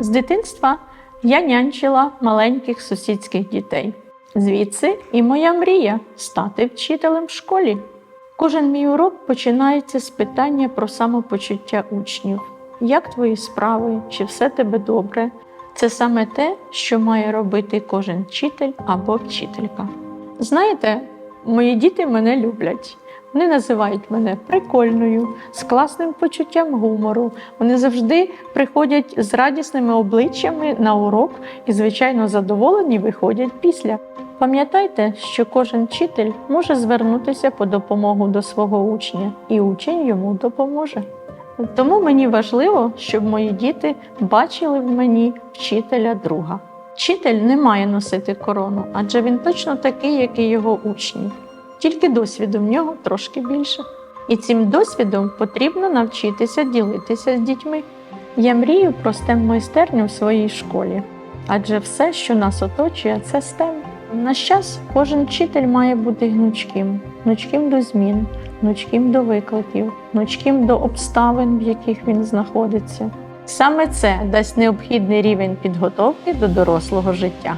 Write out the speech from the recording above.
З дитинства я нянчила маленьких сусідських дітей. Звідси і моя мрія стати вчителем в школі. Кожен мій урок починається з питання про самопочуття учнів. Як твої справи? Чи все тебе добре? Це саме те, що має робити кожен вчитель або вчителька. Знаєте, мої діти мене люблять. Вони називають мене прикольною, з класним почуттям гумору. Вони завжди приходять з радісними обличчями на урок і, звичайно, задоволені виходять після. Пам'ятайте, що кожен вчитель може звернутися по допомогу до свого учня, і учень йому допоможе. Тому мені важливо, щоб мої діти бачили в мені вчителя друга. Вчитель не має носити корону, адже він точно такий, як і його учні. Тільки досвіду в нього трошки більше. І цим досвідом потрібно навчитися ділитися з дітьми. Я мрію про STEM майстерню в своїй школі, адже все, що нас оточує, це STEM. На час кожен вчитель має бути гнучким, гнучким до змін, гнучким до викликів, гнучким до обставин, в яких він знаходиться. Саме це дасть необхідний рівень підготовки до дорослого життя.